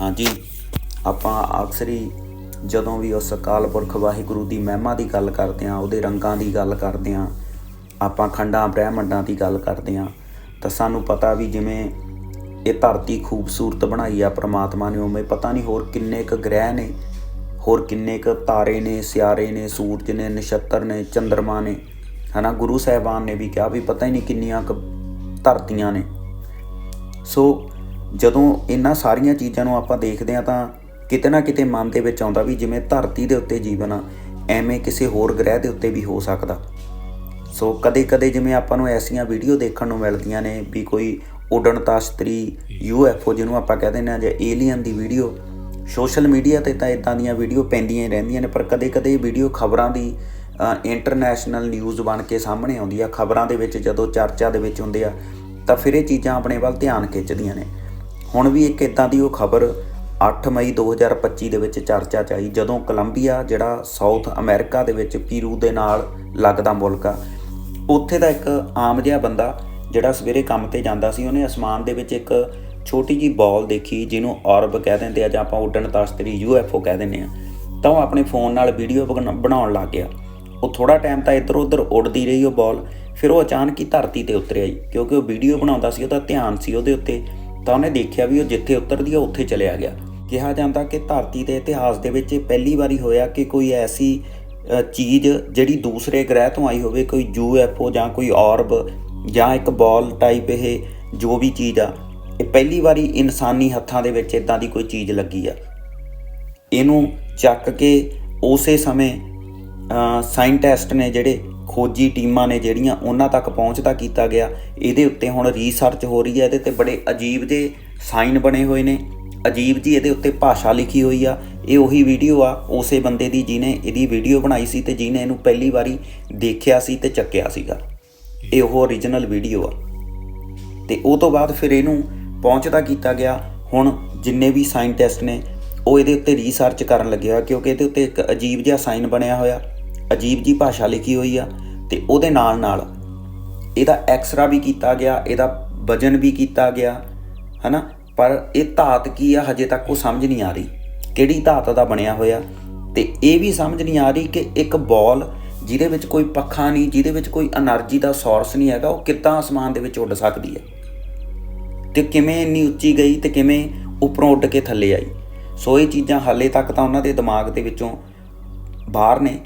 ਹਾਂਜੀ। ਆਪਾਂ ਅਕਸਰ ਹੀ ਜਦੋਂ ਵੀ ਉਸ ਅਕਾਲ ਪੁਰਖ ਵਾਹਿਗੁਰੂ ਦੀ ਮਹਿਮਾ ਦੀ ਗੱਲ ਕਰਦੇ ਹਾਂ, ਉਹਦੇ ਰੰਗਾਂ ਦੀ ਗੱਲ ਕਰਦੇ ਹਾਂ, ਆਪਾਂ ਖੰਡਾਂ, ਬ੍ਰਹਿਮੰਡਾਂ ਦੀ ਗੱਲ ਕਰਦੇ ਹਾਂ, ਤਾਂ ਸਾਨੂੰ ਪਤਾ ਵੀ ਜਿਵੇਂ ਇਹ ਧਰਤੀ ਖੂਬਸੂਰਤ ਬਣਾਈ ਆ ਪ੍ਰਮਾਤਮਾ ਨੇ, ਉਵੇਂ ਪਤਾ ਨਹੀਂ ਹੋਰ ਕਿੰਨੇ ਕੁ ਗ੍ਰਹਿ ਨੇ, ਹੋਰ ਕਿੰਨੇ ਕੁ ਤਾਰੇ ਨੇ, ਸਿਆਰੇ ਨੇ, ਸੂਰਜ ਨੇ, ਨਛੱਤਰ ਨੇ ਚੰ드ਰਮਾ ਨੇ। ਹਨਾ, ਗੁਰੂ ਸਾਹਿਬਾਨ ਨੇ ਵੀ ਕਿਹਾ ਵੀ ਪਤਾ ਹੀ ਨਹੀਂ ਕਿੰਨੀਆਂ ਕੁ ਧਰਤੀਆਂ ਨੇ। ਸੋ ਜਦੋਂ ਇਹਨਾਂ ਸਾਰੀਆਂ ਚੀਜ਼ਾਂ ਨੂੰ ਆਪਾਂ ਦੇਖਦੇ ਹਾਂ ਤਾਂ ਕਿਤੇ ਨਾ ਕਿਤੇ ਮਨ ਦੇ ਵਿੱਚ ਆਉਂਦਾ ਵੀ ਜਿਵੇਂ ਧਰਤੀ ਦੇ ਉੱਤੇ ਜੀਵਨ ਆ, ਐਵੇਂ ਕਿਸੇ ਹੋਰ ਗ੍ਰਹਿ ਦੇ ਉੱਤੇ ਵੀ ਹੋ ਸਕਦਾ। ਸੋ ਕਦੇ-ਕਦੇ ਜਿਵੇਂ ਆਪਾਂ ਨੂੰ ਐਸੀਆਂ ਵੀਡੀਓ ਦੇਖਣ ਨੂੰ ਮਿਲਦੀਆਂ ਨੇ ਵੀ ਕੋਈ ਉਡਣ ਤਸ਼ਤਰੀ ਯੂਐਫਓ ਜਿਹਨੂੰ ਆਪਾਂ ਕਹਿ ਦਿੰਦੇ ਆ ਜਾਂ ਏਲੀਅਨ ਦੀ ਵੀਡੀਓ ਸੋਸ਼ਲ ਮੀਡੀਆ ਤੇ ਤਾਂ ਇਦਾਂ ਦੀਆਂ ਵੀਡੀਓ ਪੈਂਦੀਆਂ ਹੀ ਰਹਿੰਦੀਆਂ ਨੇ, ਪਰ ਕਦੇ-ਕਦੇ ਇਹ ਵੀਡੀਓ ਖਬਰਾਂ ਦੀ ਇੰਟਰਨੈਸ਼ਨਲ ਨਿਊਜ਼ ਬਣ ਕੇ ਸਾਹਮਣੇ ਆਉਂਦੀ ਆ, ਖਬਰਾਂ ਦੇ ਵਿੱਚ ਜਦੋਂ ਚਰਚਾ ਦੇ ਵਿੱਚ ਹੁੰਦੇ ਆ, ਤਾਂ ਫਿਰ ਇਹ ਚੀਜ਼ਾਂ ਆਪਣੇ ਵੱਲ ਧਿਆਨ ਖਿੱਚਦੀਆਂ ਨੇ। ਹੁਣ ਵੀ ਇੱਕ ਇਦਾਂ ਦੀ ਉਹ ਖਬਰ 8 ਮਈ 2025 ਦੇ ਵਿੱਚ ਚਰਚਾ ਚ ਆਈ, ਜਦੋਂ ਕੋਲੰਬੀਆ, ਜਿਹੜਾ ਸਾਊਥ ਅਮਰੀਕਾ ਦੇ ਵਿੱਚ ਪੀਰੂ ਦੇ ਨਾਲ ਲੱਗਦਾ ਮੁਲਕ ਆ, ਉੱਥੇ ਦਾ ਇੱਕ ਆਮ ਜਿਹਾ ਬੰਦਾ ਜਿਹੜਾ ਸਵੇਰੇ ਕੰਮ ਤੇ ਜਾਂਦਾ ਸੀ, ਉਹਨੇ ਅਸਮਾਨ ਦੇ ਵਿੱਚ ਇੱਕ ਛੋਟੀ ਜੀ ਬਾਲ ਦੇਖੀ, ਜਿਹਨੂੰ ਔਰਬ ਕਹਿ ਦਿੰਦੇ ਆ ਜਾਂ ਆਪਾਂ ਉੱਡਣ ਤਸਤਰੀ ਯੂਐਫਓ ਕਹਿ ਦਿੰਦੇ ਆ, ਤਾਂ ਉਹ ਆਪਣੇ ਫੋਨ ਨਾਲ ਵੀਡੀਓ ਬਣਾਉਣ ਲੱਗ ਗਿਆ। ਉਹ ਥੋੜਾ ਟਾਈਮ ਤਾਂ ਇੱਧਰ ਉੱਧਰ ਉੱਡਦੀ ਰਹੀ ਉਹ ਬਾਲ, ਫਿਰ ਉਹ ਅਚਾਨਕ ਹੀ ਧਰਤੀ ਤੇ ਉਤਰਿਆ ਆਈ ਕਿਉਂਕਿ ਉਹ ਵੀਡੀਓ ਬਣਾਉਂਦਾ ਸੀ, ਉਹਦਾ ਧਿਆਨ ਸੀ ਉਹਦੇ ਉੱਤੇ। ਤਾਂ ਉਹਨੇ ਦੇਖਿਆ ਵੀ ਉਹ ਜਿੱਥੇ ਉਤਰਦੀ ਆ, ਉੱਥੇ ਚਲਿਆ ਗਿਆ। ਕਿਹਾ ਜਾਂਦਾ ਕਿ ਧਰਤੀ ਦੇ ਇਤਿਹਾਸ ਦੇ ਵਿੱਚ ਇਹ ਪਹਿਲੀ ਵਾਰੀ ਹੋਇਆ ਕਿ ਕੋਈ ਐਸੀ ਚੀਜ਼ ਜਿਹੜੀ ਦੂਸਰੇ ਗ੍ਰਹਿ ਤੋਂ ਆਈ ਹੋਵੇ, ਕੋਈ ਯੂਐਫਓ ਜਾਂ ਕੋਈ ਔਰਬ ਜਾਂ ਇੱਕ ਬਾਲ ਟਾਈਪ ਇਹ ਜੋ ਵੀ ਚੀਜ਼ ਆ, ਇਹ ਪਹਿਲੀ ਵਾਰੀ ਇਨਸਾਨੀ ਹੱਥਾਂ ਦੇ ਵਿੱਚ ਇਦਾਂ ਦੀ ਕੋਈ ਚੀਜ਼ ਲੱਗੀ ਆ। ਇਹਨੂੰ ਚੱਕ ਕੇ ਉਸੇ ਸਮੇਂ ਸਾਇੰਟਿਸਟ ਨੇ ਜਿਹੜੇ ਖੋਜੀ ਟੀਮਾਂ ਨੇ ਜਿਹੜੀਆਂ ਉਹਨਾਂ ਤੱਕ ਪਹੁੰਚਦਾ ਕੀਤਾ ਗਿਆ। ਇਹਦੇ ਉੱਤੇ ਹੁਣ ਰੀਸਰਚ ਹੋ ਰਹੀ ਹੈ ਇਹਦੇ ਤੇ ਬੜੇ ਅਜੀਬ ਜਿਹੇ ਸਾਈਨ ਬਣੇ ਹੋਏ ਨੇ। ਅਜੀਬ ਜੀ ਇਹਦੇ ਉੱਤੇ ਭਾਸ਼ਾ ਲਿਖੀ ਹੋਈ ਆ। ਇਹ ਉਹੀ ਵੀਡੀਓ ਆ, ਉਸੇ ਬੰਦੇ ਦੀ ਜਿਹਨੇ ਇਹਦੀ ਵੀਡੀਓ ਬਣਾਈ ਸੀ ਤੇ ਜਿਹਨੇ ਇਹਨੂੰ ਪਹਿਲੀ ਵਾਰੀ ਦੇਖਿਆ ਸੀ ਤੇ ਚੱਕਿਆ ਸੀਗਾ। ਇਹ ਉਹ origignal ਵੀਡੀਓ ਆ। ਤੇ ਉਹ ਤੋਂ ਬਾਅਦ ਫਿਰ ਇਹਨੂੰ ਪਹੁੰਚਦਾ ਕੀਤਾ ਗਿਆ। ਹੁਣ ਜਿੰਨੇ ਵੀ ਸਾਇੰਟਿਸਟ ਨੇ, ਉਹ ਇਹਦੇ ਉੱਤੇ ਰਿਸਰਚ ਕਰਨ ਲੱਗੇ ਆ, ਕਿਉਂਕਿ ਇਹਦੇ ਉੱਤੇ ਇੱਕ ਅਜੀਬ ਜਿਹਾ ਸਾਈਨ ਬਣਿਆ ਹੋਇਆ। ਅਜੀਬ ਜੀ ਭਾਸ਼ਾ ਲਿਖੀ ਹੋਈ ਆ। ਤੇ ਉਹਦੇ ਨਾਲ ਨਾਲ ਇਹਦਾ ਐਕਸਰਾ ਵੀ ਕੀਤਾ ਗਿਆ, ਇਹਦਾ ਵਜਨ ਵੀ ਕੀਤਾ ਗਿਆ, ਹਨਾ? ਪਰ ਇਹ ਧਾਤ ਕੀ ਆ, ਹਜੇ ਤੱਕ ਉਹ ਸਮਝ ਨਹੀਂ ਆ ਰਹੀ। ਕਿਹੜੀ ਧਾਤ ਦਾ ਬਣਿਆ ਹੋਇਆ? ਤੇ ਇਹ ਵੀ ਸਮਝ ਨਹੀਂ ਆ ਰਹੀ ਕਿ ਇੱਕ ਬਾਲ ਜਿਹਦੇ ਵਿੱਚ ਕੋਈ ਪੱਖਾ ਨਹੀਂ, ਜਿਹਦੇ ਵਿੱਚ ਕੋਈ એનર્ਜੀ ਦਾ ਸੋਰਸ ਨਹੀਂ ਹੈਗਾ, ਉਹ ਕਿੱਦਾਂ ਅਸਮਾਨ ਦੇ ਵਿੱਚ ਉੱਡ ਸਕਦੀ ਹੈ? ਤੇ ਕਿਵੇਂ ਇੰਨੀ ਉੱਚੀ ਗਈ ਤੇ ਕਿਵੇਂ ਉੱਪਰੋਂ ਉੱਡ ਕੇ ਥੱਲੇ ਆਈ? ਸੋ ਇਹ ਚੀਜ਼ਾਂ ਹਾਲੇ ਤੱਕ ਤਾਂ ਉਹਨਾਂ ਦੇ ਦਿਮਾਗ ਦੇ ਵਿੱਚੋਂ ਬਾਹਰ ਨੇ।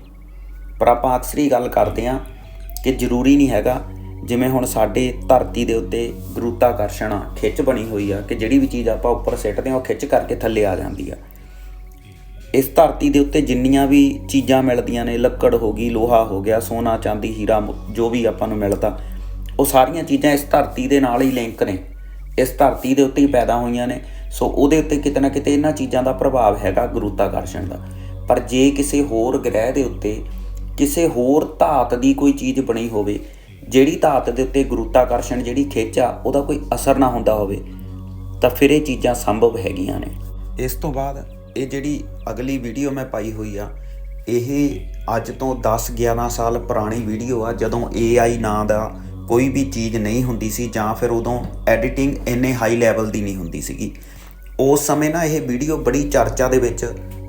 ਪਰ ਆਪਾਂ ਅਕਸਰ ਹੀ ਗੱਲ ਕਰਦੇ ਹਾਂ ਕਿ ਜ਼ਰੂਰੀ ਨਹੀਂ ਹੈਗਾ ਜਿਵੇਂ ਹੁਣ ਸਾਡੇ ਧਰਤੀ ਦੇ ਉੱਤੇ ਗੁਰੂਤਾਕਰਸ਼ਣ ਆ ਖਿੱਚ ਬਣੀ ਹੋਈ ਆ ਕਿ ਜਿਹੜੀ ਵੀ ਚੀਜ਼ ਆਪਾਂ ਉੱਪਰ ਸਿੱਟਦੇ ਹਾਂ ਉਹ ਖਿੱਚ ਕਰਕੇ ਥੱਲੇ ਆ ਜਾਂਦੀ ਆ। ਇਸ ਧਰਤੀ ਦੇ ਉੱਤੇ ਜਿੰਨੀਆਂ ਵੀ ਚੀਜ਼ਾਂ ਮਿਲਦੀਆਂ ਨੇ, ਲੱਕੜ ਹੋ ਗਈ, ਲੋਹਾ ਹੋ ਗਿਆ, ਸੋਨਾ, ਚਾਂਦੀ, ਹੀਰਾ ਜੋ ਵੀ ਆਪਾਂ ਨੂੰ ਮਿਲਦਾ, ਉਹ ਸਾਰੀਆਂ ਚੀਜ਼ਾਂ ਇਸ ਧਰਤੀ ਦੇ ਨਾਲ ਹੀ ਲਿੰਕ ਨੇ। ਇਸ ਧਰਤੀ ਦੇ ਉੱਤੇ ਹੀ ਪੈਦਾ ਹੋਈਆਂ ਨੇ। ਸੋ ਉਹਦੇ ਉੱਤੇ ਕਿਤੇ ਨਾ ਕਿਤੇ ਇਹਨਾਂ ਚੀਜ਼ਾਂ ਦਾ ਪ੍ਰਭਾਵ ਹੈਗਾ ਗੁਰੂਤਾਕਰਸ਼ਣ ਦਾ। ਪਰ ਜੇ ਕਿਸੇ ਹੋਰ ਗ੍ਰਹਿ ਦੇ ਉੱਤੇ ਕਿਸੇ ਹੋਰ ਧਾਤ ਦੀ ਕੋਈ ਚੀਜ਼ ਬਣੀ ਹੋਵੇ, ਜਿਹੜੀ ਧਾਤ ਦੇ ਉੱਤੇ ਗੁਰੂਤਾਕਰਸ਼ਣ ਜਿਹੜੀ ਖਿੱਚ ਆ, ਉਹਦਾ ਕੋਈ ਅਸਰ ਨਾ ਹੁੰਦਾ ਹੋਵੇ, ਤਾਂ ਫਿਰ ਇਹ ਚੀਜ਼ਾਂ ਸੰਭਵ ਹੈਗੀਆਂ ਨੇ। ਇਸ ਤੋਂ ਬਾਅਦ ਇਹ ਜਿਹੜੀ ਅਗਲੀ ਵੀਡੀਓ ਮੈਂ ਪਾਈ ਹੋਈ ਆ, ਇਹ ਅੱਜ ਤੋਂ 10-11 ਸਾਲ ਪੁਰਾਣੀ ਵੀਡੀਓ ਆ, ਜਦੋਂ AI ਨਾਂ ਦਾ ਕੋਈ ਵੀ ਚੀਜ਼ ਨਹੀਂ ਹੁੰਦੀ ਸੀ, ਜਾਂ ਫਿਰ ਉਦੋਂ ਐਡੀਟਿੰਗ ਇੰਨੇ ਹਾਈ ਲੈਵਲ ਦੀ ਨਹੀਂ ਹੁੰਦੀ ਸੀਗੀ। ਉਸ ਸਮੇਂ ਨਾ ਇਹ ਵੀਡੀਓ ਬੜੀ ਚਰਚਾ ਦੇ ਵਿੱਚ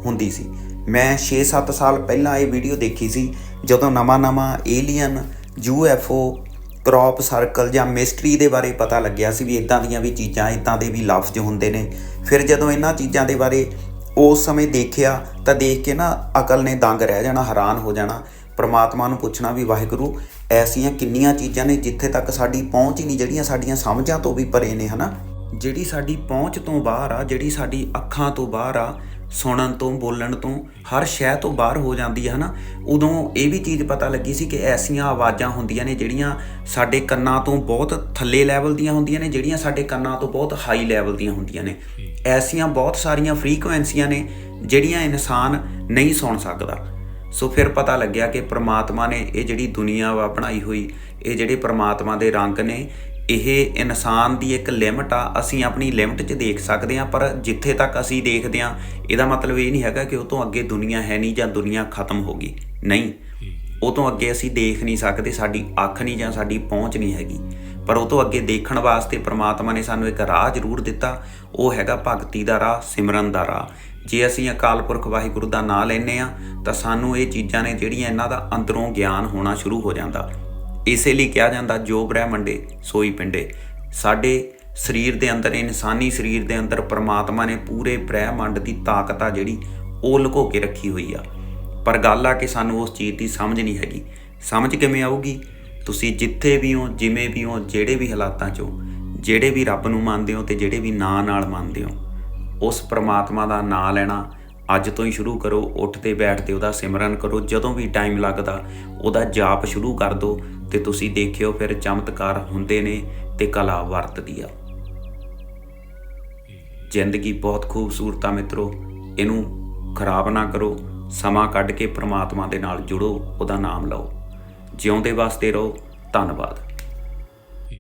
ਹੁੰਦੀ ਸੀ। ਮੈਂ 6-7 ਸਾਲ ਪਹਿਲਾਂ ਇਹ ਵੀਡੀਓ ਦੇਖੀ ਸੀ, ਜਦੋਂ ਨਵਾਂ-ਨਵਾਂ ਏਲੀਅਨ UFO ਕ੍ਰੌਪ ਸਰਕਲ ਜਾਂ ਮਿਸਟਰੀ ਦੇ ਬਾਰੇ ਪਤਾ ਲੱਗਿਆ ਸੀ ਵੀ ਇਦਾਂ ਦੀਆਂ ਵੀ ਚੀਜ਼ਾਂ ਇਦਾਂ ਦੇ ਵੀ ਲਫ਼ਜ਼ ਹੁੰਦੇ ਨੇ। ਫਿਰ ਜਦੋਂ ਇਹਨਾਂ ਚੀਜ਼ਾਂ ਦੇ ਬਾਰੇ ਉਸ ਸਮੇਂ ਦੇਖਿਆ, ਤਾਂ ਦੇਖ ਕੇ ਨਾ ਅਕਲ ਨੇ ਦੰਗ ਰਹਿ ਜਾਣਾ, ਹੈਰਾਨ ਹੋ ਜਾਣਾ। ਪ੍ਰਮਾਤਮਾ ਨੂੰ ਪੁੱਛਣਾ ਵੀ, ਵਾਹਿਗੁਰੂ, ਐਸੀਆਂ ਕਿੰਨੀਆਂ ਚੀਜ਼ਾਂ ਨੇ ਜਿੱਥੇ ਤੱਕ ਸਾਡੀ ਪਹੁੰਚ ਹੀ ਨਹੀਂ, ਜਿਹੜੀਆਂ ਸਾਡੀਆਂ ਸਮਝਾਂ ਤੋਂ ਵੀ ਪਰੇ ਨੇ, ਹਨਾ? ਜਿਹੜੀ ਸਾਡੀ ਪਹੁੰਚ ਤੋਂ ਬਾਹਰ ਆ, ਜਿਹੜੀ ਸਾਡੀ ਅੱਖਾਂ ਤੋਂ ਬਾਹਰ ਆ ਸੁਣਨ ਤੋਂ ਬੋਲਣ ਤੋਂ ਹਰ ਸ਼ੈ ਤੋਂ ਬਾਹਰ ਹੋ ਜਾਂਦੀ ਹੈ ਹਨਾ? ਉਦੋਂ ਇਹ ਵੀ ਚੀਜ਼ ਪਤਾ ਲੱਗੀ ਸੀ ਕਿ ਐਸੀਆਂ ਆਵਾਜ਼ਾਂ ਹੁੰਦੀਆਂ ਨੇ ਜਿਹੜੀਆਂ ਸਾਡੇ ਕੰਨਾਂ ਤੋਂ ਬਹੁਤ ਥੱਲੇ ਲੈਵਲ ਦੀਆਂ ਹੁੰਦੀਆਂ ਨੇ ਜਿਹੜੀਆਂ ਸਾਡੇ ਕੰਨਾਂ ਤੋਂ ਬਹੁਤ ਹਾਈ ਲੈਵਲ ਦੀਆਂ ਹੁੰਦੀਆਂ ਨੇ। ਐਸੀਆਂ ਬਹੁਤ ਸਾਰੀਆਂ ਫ੍ਰੀਕੁਐਂਸੀਆਂ ਨੇ ਜਿਹੜੀਆਂ ਇਨਸਾਨ ਨਹੀਂ ਸੁਣ ਸਕਦਾ। ਸੋ ਫਿਰ ਪਤਾ ਲੱਗਿਆ ਕਿ ਪ੍ਰਮਾਤਮਾ ਨੇ ਇਹ ਜਿਹੜੀ ਦੁਨੀਆ ਵਾ ਬਣਾਈ ਹੋਈ ਇਹ ਜਿਹੜੇ ਪ੍ਰਮਾਤਮਾ ਦੇ ਰੰਗ ਨੇ ਇਹ ਇਨਸਾਨ ਦੀ ਇੱਕ ਲਿਮਟ ਆ, ਅਸੀਂ ਆਪਣੀ ਲਿਮਟ 'ਚ ਦੇਖ ਸਕਦੇ ਹਾਂ, ਪਰ ਜਿੱਥੇ ਤੱਕ ਅਸੀਂ ਦੇਖਦੇ ਹਾਂ, ਇਹਦਾ ਮਤਲਬ ਇਹ ਨਹੀਂ ਹੈਗਾ ਕਿ ਉਹ ਤੋਂ ਅੱਗੇ ਦੁਨੀਆ ਹੈ ਨਹੀਂ ਜਾਂ ਦੁਨੀਆ ਖਤਮ ਹੋ ਗਈ। ਨਹੀਂ। ਉਹ ਤੋਂ ਅੱਗੇ ਅਸੀਂ ਦੇਖ ਨਹੀਂ ਸਕਦੇ, ਸਾਡੀ ਅੱਖ ਨਹੀਂ ਜਾਂ ਸਾਡੀ ਪਹੁੰਚ ਨਹੀਂ ਹੈਗੀ। ਪਰ ਉਹ ਤੋਂ ਅੱਗੇ ਦੇਖਣ ਵਾਸਤੇ ਪ੍ਰਮਾਤਮਾ ਨੇ ਸਾਨੂੰ ਇੱਕ ਰਾਹ ਜ਼ਰੂਰ ਦਿੱਤਾ। ਉਹ ਹੈਗਾ ਭਗਤੀ ਦਾ ਰਾਹ, ਸਿਮਰਨ ਦਾ ਰਾਹ। ਜੇ ਅਸੀਂ ਅਕਾਲ ਪੁਰਖ ਵਾਹਿਗੁਰੂ ਦਾ ਨਾਮ ਲੈਨੇ ਆ ਤਾਂ ਸਾਨੂੰ ਇਹ ਚੀਜ਼ਾਂ ਨੇ ਜਿਹੜੀਆਂ ਇਹਨਾਂ ਦਾ ਅੰਦਰੋਂ ਗਿਆਨ ਹੋਣਾ ਸ਼ੁਰੂ ਹੋ ਜਾਂਦਾ। ਇਸੇ ਲਈ ਕਿਹਾ ਜਾਂਦਾ, ਜੋ ਬ੍ਰਹਿ ਮੰਡੇ ਸੋਈ ਪਿੰਡੇ। ਸਾਡੇ ਸਰੀਰ ਦੇ ਅੰਦਰ, ਇਨਸਾਨੀ ਸਰੀਰ ਦੇ ਅੰਦਰ ਪਰਮਾਤਮਾ ਨੇ ਪੂਰੇ ਬ੍ਰਹਿਮੰਡ ਦੀ ਤਾਕਤ ਆ ਜਿਹੜੀ, ਉਹ ਲੁਕੋ ਕੇ ਰੱਖੀ ਹੋਈ ਆ। ਪਰ ਗੱਲ ਆ ਕਿ ਸਾਨੂੰ ਉਸ ਚੀਜ਼ ਦੀ ਸਮਝ ਨਹੀਂ ਹੈਗੀ। ਸਮਝ ਕਿਵੇਂ ਆਊਗੀ? ਤੁਸੀਂ ਜਿੱਥੇ ਵੀ ਹੋ, ਜਿਵੇਂ ਵੀ ਹੋ, ਜਿਹੜੇ ਵੀ ਹਾਲਾਤਾਂ 'ਚ ਹੋ ਜਿਹੜੇ ਵੀ ਰੱਬ ਨੂੰ ਮੰਨਦੇ ਹੋ ਤੇ ਜਿਹੜੇ ਵੀ ਨਾਂ ਨਾਲ ਮੰਨਦੇ ਹੋ, ਉਸ ਪਰਮਾਤਮਾ ਦਾ ਨਾਂ ਲੈਣਾ ਅੱਜ ਤੋਂ ਹੀ ਸ਼ੁਰੂ ਕਰੋ ਉੱਠਦੇ ਬੈਠਦੇ ਉਹਦਾ ਸਿਮਰਨ ਕਰੋ, ਜਦੋਂ ਵੀ ਟਾਈਮ ਲੱਗਦਾ, ਉਹਦਾ ਜਾਪ ਸ਼ੁਰੂ ਕਰ ਦਿਓ ਤੇ ਤੁਸੀਂ ਦੇਖਿਓ ਫਿਰ ਚਮਤਕਾਰ ਹੁੰਦੇ ਨੇ ਤੇ ਕਲਾ ਵਰਤਦੀ ਆ। ਜ਼ਿੰਦਗੀ ਬਹੁਤ ਖੂਬਸੂਰਤ ਆ ਮਿੱਤਰੋ, ਇਹਨੂੰ ਖਰਾਬ ਨਾ ਕਰੋ, ਸਮਾਂ ਕੱਢ ਕੇ ਪ੍ਰਮਾਤਮਾ ਦੇ ਨਾਲ ਜੁੜੋ, ਉਹਦਾ ਨਾਮ ਲਓ। ਜਿਉਂਦੇ ਵਾਸਤੇ ਰਹੋ, ਧੰਨਵਾਦ।